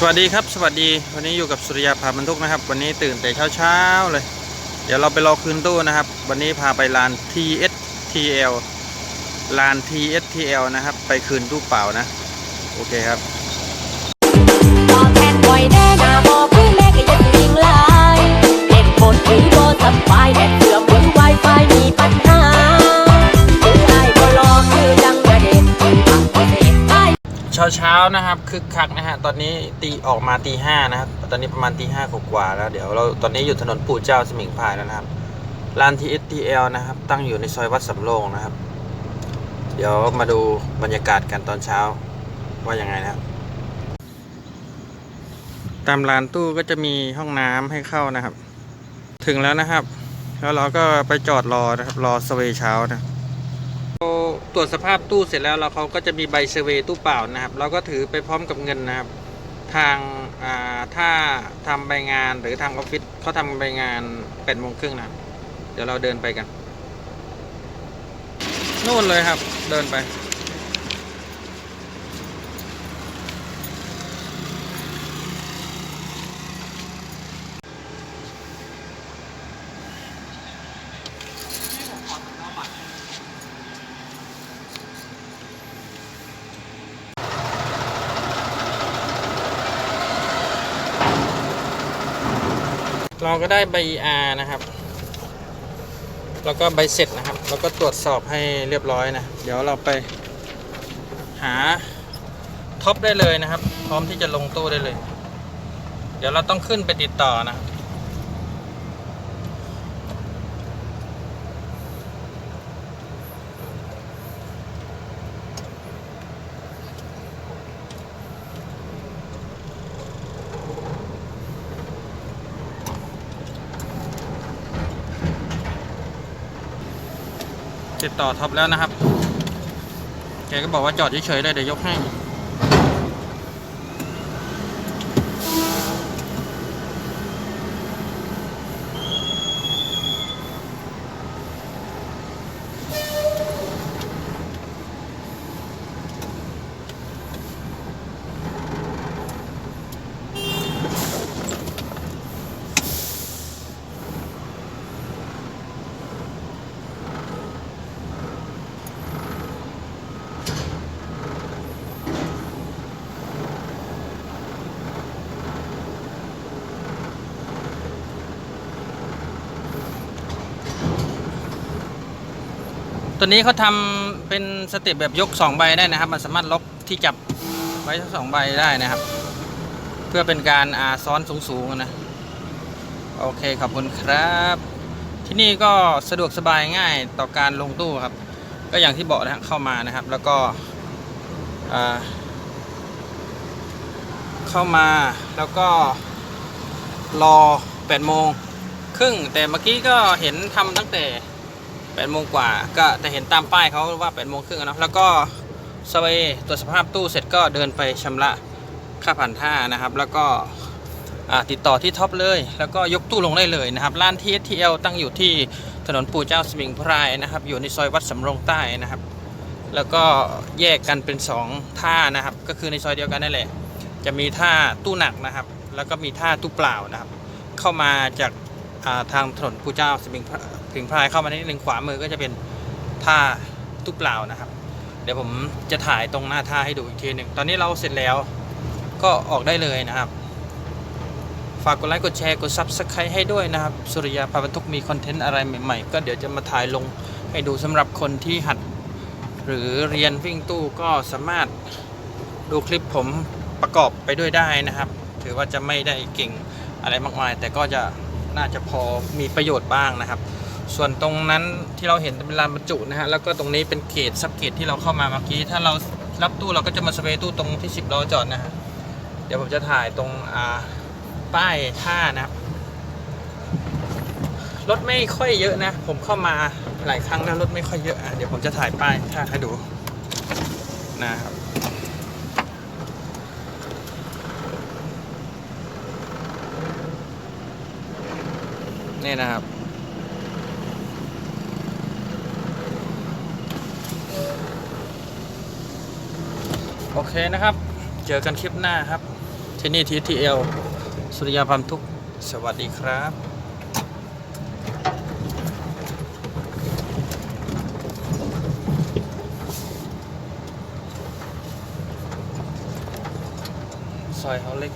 สวัสดีครับสวัสดีวันนี้อยู่กับสุริยาพาบรรทุกนะครับ วันนี้ตื่นแต่เช้าๆเลย เดี๋ยวเราไปรอคืนตู้นะครับ วันนี้พาไปลาน TSTL ลาน TSTL นะครับ ไปคืนตู้เปล่านะ โอเคครับ เช้าเช้าๆนะครับคึกคักนะฮะตอนนี้ตีออกมาตีห้านะครับตอนนี้ประมาณตีห้ากว่าแล้ว เดี๋ยวเราตอนนี้อยู่ถนนปู่เจ้าสมิงพรายแล้วนะครับลาน TSTL นะครับ ตั้งอยู่ในซอยวัดสำโรงนะครับ เดี๋ยวมาดูบรรยากาศกันตอนเช้าว่ายังไงนะครับ ตามลานตู้ก็จะมีห้องน้ำให้เข้านะครับ ถึงแล้วนะครับ แล้วเราก็ไปจอดรอนะครับรอสเวย์เช้านะเรา ตรวจสภาพตู้เสร็จแล้วเราเขาก็จะมีใบเซเวตู้เปล่านะครับ เราก็ถือไปพร้อมกับเงินนะครับ ทางาถ้าทำใบงานหรือทางออฟฟิศเขาทำใบงานแปดโมงครึ่งนะเดี๋ยวเราเดินไปกันนู่นเลยครับ เดินไป เราก็ได้ใบ ER นะครับ แล้วก็ใบเสร็จนะครับ แล้วก็ตรวจสอบให้เรียบร้อยนะ เดี๋ยวเราไปหาท็อปได้เลยนะครับ พร้อมที่จะลงตู้ได้เลย เดี๋ยวเราต้องขึ้นไปติดต่อนะ ติดต่อท็อปแล้วนะครับ แกก็บอกว่าจอดเฉยๆเลยเดี๋ยวยกให้ ตัวนี้เขาทำเป็นสเต็ปแบบยก 2 ใบได้นะครับ มันสามารถล็อกที่จับไว้ทั้งสองใบได้นะครับ เพื่อเป็นการอาซ้อนสูงๆนะ โอเคขอบคุณครับ ที่นี่ก็สะดวกสบายง่ายต่อการลงตู้ครับ ก็อย่างที่บอกนะเข้ามานะครับ แล้วก็เข้ามาแล้วก็รอ8โมงครึ่งแต่เมื่อกี้ก็เห็นทำตั้งแต่ แปดโมงกว่าก็แต่เห็นตามป้ายเขาว่าแปดโมงครึ่งนะ แล้วก็สเวย์ตรวจสภาพตู้เสร็จก็เดินไปชำระค่าผ่านท่านะครับ แล้วก็ติดต่อที่ท็อปเลย แล้วก็ยกตู้ลงได้เลยนะครับ ร้าน TSTL ตั้งอยู่ที่ถนนปู่เจ้าสมิงพรายนะครับ อยู่ในซอยวัดสำโรงใต้นะครับ แล้วก็แยกกันเป็น 2 ท่านะครับ ก็คือในซอยเดียวกันนั่นแหละ จะมีท่าตู้หนักนะครับ แล้วก็มีท่าตู้เปล่านะครับ เข้ามาจากาทางถนนปู่เจ้าสมิง ถึงพายเข้ามานิดนึงขวามือก็จะเป็นท่าตู้เปล่านะครับ เดี๋ยวผมจะถ่ายตรงหน้าท่าให้ดูอีกทีหนึ่งตอนนี้เราเสร็จแล้วก็ออกได้เลยนะครับ ฝากกดไลค์กดแชร์กด Subscribe ให้ด้วยนะครับ สุริยาพาบรรทุกมีคอนเทนต์อะไรใหม่ๆ ก็เดี๋ยวจะมาถ่ายลงให้ดูสำหรับคนที่หัด หรือเรียนวิ่งตู้ก็สามารถดูคลิปผมประกอบไปด้วยได้นะครับ ถือว่าจะไม่ได้เก่งอะไรมากมาย แต่ก็จะน่าจะพอมีประโยชน์บ้างนะครับ ส่วนตรงนั้นที่เราเห็นเป็นลานบรรจุนะฮะแล้วก็ตรงนี้เป็นเกตซับเกตที่เราเข้ามาเมื่อกี้ ถ้าเรารับตู้เราก็จะมาสเปรย์ตู้ตรงที่ 10ล้อจอดนะฮะเดี๋ยวผมจะถ่ายตรงป้ายท่านะครับรถไม่ค่อยเยอะนะ ผมเข้ามาหลายครั้งแล้วรถไม่ค่อยเยอะอะเดี๋ยวผมจะถ่ายป้ายท่าให้ดูนะครับนี่นะครับ โอเคนะครับ เจอกันคลิปหน้าครับ ที่นี่ TTL สุริยาพัมทุก สวัสดีครับซอยเขาเล็ก